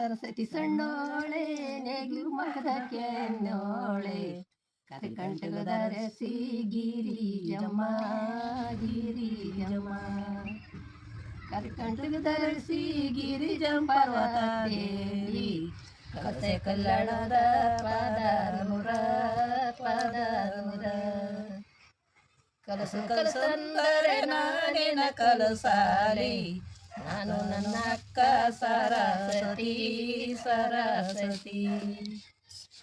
സരസ്വതി സണ്ണോളെ നെഗ്ലു മഹതക്കെന്നോളെ കരകണ്ടകദരസി ഗിരി ജമ ഗിരി ജമ ഗിരി ജം പർവതേരി കസെ കല്ലടത പദർ മുര പദർ മുര കലസ കലസാലി ನಾನು ನನ್ನ ಅಕ್ಕ ಸರಸ್ವತಿ ಸರಸ್ವತಿ.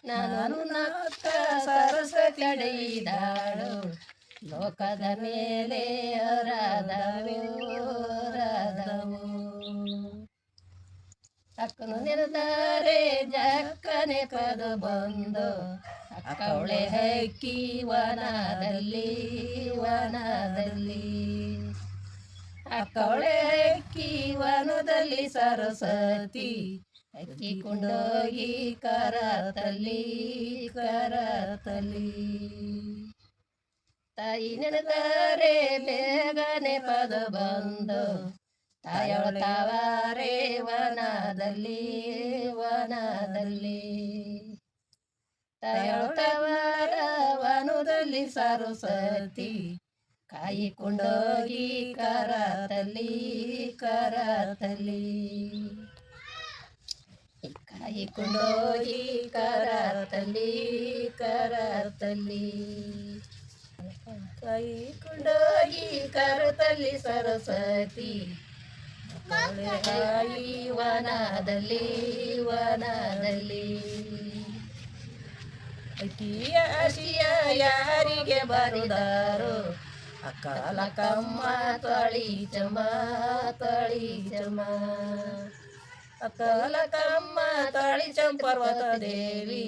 ನಾನು ನಕ್ಕ ಸರಸ್ವತಿ ಅಡೆಯಿದಾಳು ಲೋಕದ ಮೇಲೆ ಅರಾದವು ಅಕ್ಕನು ನಿರ್ಧಾರೆ, ಜಕ್ಕನೆ ಕದು ಬಂದು ಅಕ್ಕವಳೆ ಹಕ್ಕಿ, ವನದಲ್ಲಿ ವನದಲ್ಲಿ. ಅಕ್ಕವಳೆ ಕೀವನದಲ್ಲಿ ವನದಲ್ಲಿ ಸರಸ್ವತಿ. ಅಕ್ಕಿ ಕೊಂಡೋಗಿ ಕರತಲಿ ಕರತಲಿ ತಾಯಿ ನೆನೆದರೆ ಬೇಗನೆ ಪದ ಬಂದು, ತಾಯೊಳತಾವಾರೆ ವನದಲ್ಲಿ ವನದಲ್ಲಿ. ತಾಯೊಳತಾವಾರ ವನದಲ್ಲಿ ಸರಸ್ವತಿ. ಕಾಯಿಕೊಂಡೋಗಿ ಕೈ ಕುಂಡೋಗಿ ಕರತಲಿ ಕರತಲಿ ಕೈ ಕುಂಡೋಗಿ ಕರತಲಿ ಸರಸ್ವತಿ. ಕಾಯಿ ವನದಲ್ಲಿ ವನದಲ್ಲಿ. ಅಕ್ಕಿಯ ಅಶಿಯ ಯಾರಿಗೆ ಬರುದಾರೋ ಅಕ್ಕಲ ಕಮ್ಮ ತೊಳಿ ಚಮ ತೊಳಿ ಚಮ ಅಕ್ಕಲ ಕಮ್ಮ ತೊಳಿ ಚಂ ಪರ್ವತ ದೇವಿ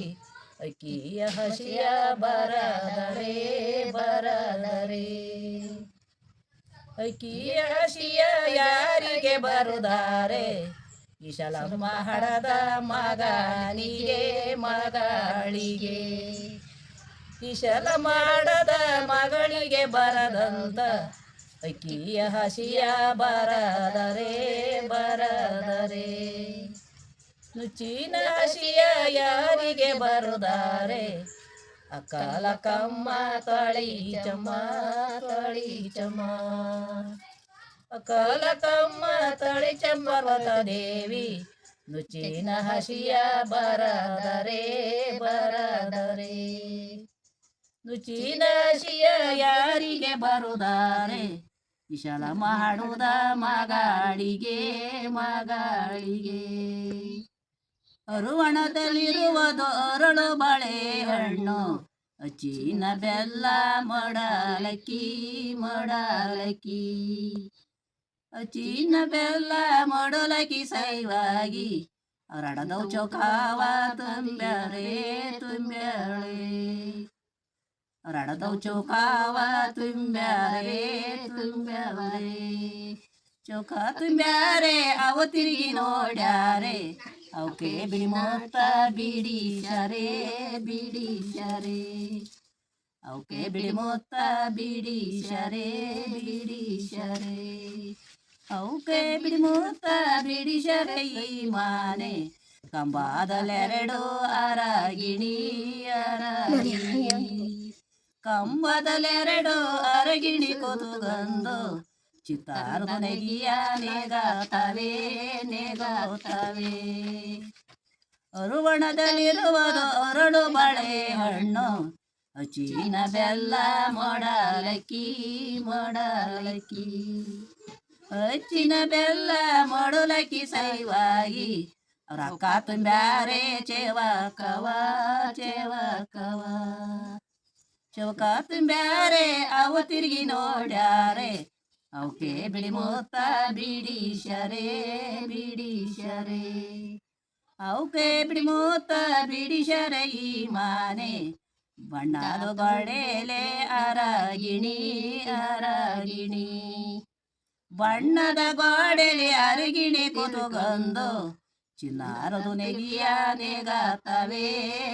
ಅಕ್ಕಿಯ ಹಸಿಯ ಬರದರೆ ಬರದರೆ ಅಕ್ಕಿಯ ಹಸಿಯ ಯಾರಿಗೆ ಬರುದಾರೆ ಇಶಲಮ್ಮ ಹಡದ ಮಗನಿಗೆ ಮಗಳಿಗೆ ಇಶಲ ಮಾಡದ ಮಗಳಿಗೆ ಬರದಂತ. ಅಕ್ಕಿಯ ಹಸಿಯ ಬರದರೆ ಬರದರೆ. ನುಚ್ಚಿನ ಹಸಿಯ ಯಾರಿಗೆ ಬರುದಾರೆ ಅಕಾಲ ಕಮ್ಮ ತಳಿ ಚಮ್ಮ ತಳಿ ಚಮ್ಮ ಅಕಾಲ ಕಮ್ಮ ತಳಿ ಚಂಬರ್ವತ ದೇವಿ. ನುಚ್ಚಿನ ಹಸಿಯ ಬರದರೆ ಬರದರೆ. ನುಚ್ಚಿನ ಶಿಯ ಯಾರಿಗೆ ಬರುದಾರೆ ವಿಶಾಲ ಮಾಡುದ ಮಗಾಳಿಗೆ ಮಗಾಳಿಗೆ. ಅರುವಣದಲ್ಲಿರುವ ಅರಳು ಬಾಳೆಹಣ್ಣು ಅಚ್ಚಿನ ಬೆಲ್ಲ ಮಡಲಕಿ ಮಡಲಕ್ಕಿ. ಅಚ್ಚಿನ ಬೆಲ್ಲ ಮಡಲಕಿ ಸೈವಾಗಿ ಅರಡದ ಚೌಕಾವ ತುಂಬ್ಯಾಳೆ ತುಂಬ್ಯಾಳೆ. ಅರಡದವು ಚೌಕಾವ ತುಂಬ್ಯಾರೆ ತುಂಬ್ಯಾರೆ ಚೌಕ ತುಂಬ್ಯಾರೆ ಅವ ತಿರುಗಿ ನೋಡ್ಯಾರೆ ಅವಕ್ಕೆ ಬಿಡಿ ಮೊತ್ತ ಬಿಡಿಸ್ಯಾರೆ ಬಿಡಿಸ್ಯಾರೆ ಅವಕ್ಕೆ ಬಿಡಿ ಮೊತ್ತ ಬಿಡಿಸ್ಯಾರೆ ಬಿಡಿಸ್ಯಾರೆ ಅವಕ್ಕೆ ಬಿಡಿ ಮೊತ್ತ ಬಿಡಿಸ್ಯಾರೆ ಈ ಮಾನೆ ಕಂಬದಲ್ಲೆರಡು ಅರಗಿಣಿ ಅರಗಿಣಿ ಕಂಬದಲ್ಲೆರಡು ಅರಗಿಣಿ ಕೊತುಗಂದು ಚಿತ್ತಾರದ ನೆಗಿಯ ನೇಗಾತವೇ ನೇಗಾತವೇ ಅರುವಣದಲ್ಲಿರುವುದು ಅರಳು ಬಾಳೆಹಣ್ಣು ಅಚೀನ ಬೆಲ್ಲ ಮೊಡಲಕ್ಕಿ ಮೊಡಲಕ್ಕಿ. ಅಚ್ಚಿನ ಬೆಲ್ಲ ಮೊಡಲಕ್ಕಿ ಸೈವಾಗಿ. ಅವ್ರ ಚೇವ ತುಂಬ್ಯಾರೆ ಚೇವಕವ ಚೇವಕವ ಚೌಕ ತುಂಬ್ಯಾರೆ ಅವ ತಿರುಗಿ ನೋಡ್ಯಾರೆ. ಅವಕ್ಕೆ ಬಿಳಿ ಮೂತ ಬಿಡಿಶರೆ ಬಿಡಿಶರೆ. ಅವಕ್ಕೆ ಬಿಡಿ ಮೋತ ಬಿಡಿಶರೆ ಈ ಮಾನೆ. ಬಣ್ಣದ ಬಡೇಲೆ ಅರಗಿಣಿ ಅರಗಿಣಿ. ಬಣ್ಣದ ಗೋಡೆಲೆ ಅರಗಿಣಿ ಕೂತುಗಂದು ಚಿನ್ನಾರದು ನೆಗಿಯ ನೆಗಾತವೇ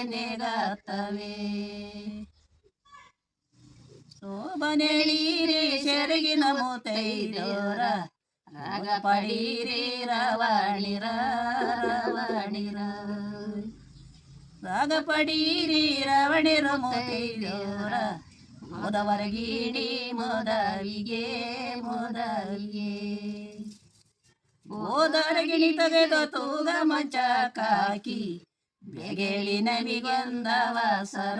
ನೆಗತ್ತವೆ ಶೋಭನೆಳೀರಿ ಸೆರಗಿನ ಮೂತೈದೋರ. ರಾಗ ಪಡೀರಿ, ರವಣಿರ ರವಣಿರ. ರಾಗ ಪಡೀರಿ, ರವಣಿರ ಮೋತಿಯೋರ ಮೋದವರಗೀಡಿ ಮೋದವಿಗೆ ಮೋದವಿಗೆ ಓದರಗಿಣಿ ತೆಗೆದ ತೂಗ ಮಂಚ ಕಾಕಿ. ಬೆಗೆಳಿ ಸರ ಸರ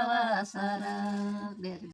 ಅವಸರ